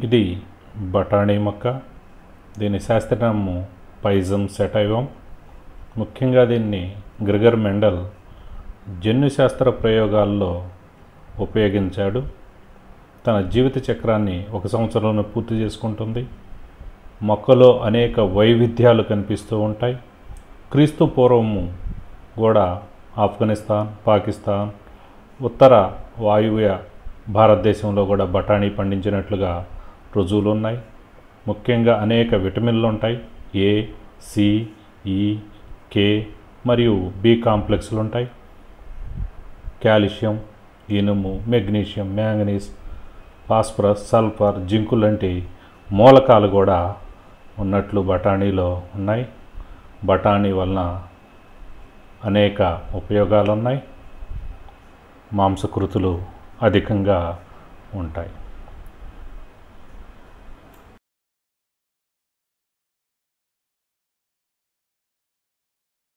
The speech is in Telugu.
ఇది బఠానీ మొక్క. దీని శాస్త్రనామము పైజం సెటైవం ముఖ్యంగా దీన్ని గ్రిగర్ మెండల్ జన్యుశాస్త్ర ప్రయోగాల్లో ఉపయోగించాడు. తన జీవిత చక్రాన్ని ఒక సంవత్సరంలో పూర్తి చేసుకుంటుంది. మొక్కలో అనేక వైవిధ్యాలు కనిపిస్తూ ఉంటాయి. క్రీస్తు పూర్వము కూడా ఆఫ్ఘనిస్తాన్ పాకిస్తాన్ ఉత్తర వాయువ్య భారతదేశంలో కూడా బఠానీ పండించినట్లుగా రుజువులు ఉన్నాయి ముఖ్యంగా అనేక విటమిన్లు ఉంటాయి ఏ సి ఈ కే మరియు బి కాంప్లెక్స్లు ఉంటాయి కాల్షియం ఇనుము magnesium manganese phosphorus sulphur zinc లాంటి మూలకాలు కూడా ఉన్నట్లు బఠానీలో ఉన్నాయి. బఠానీ వలన అనేక ఉపయోగాలు ఉన్నాయి మాంసకృతులు అధికంగా ఉంటాయి.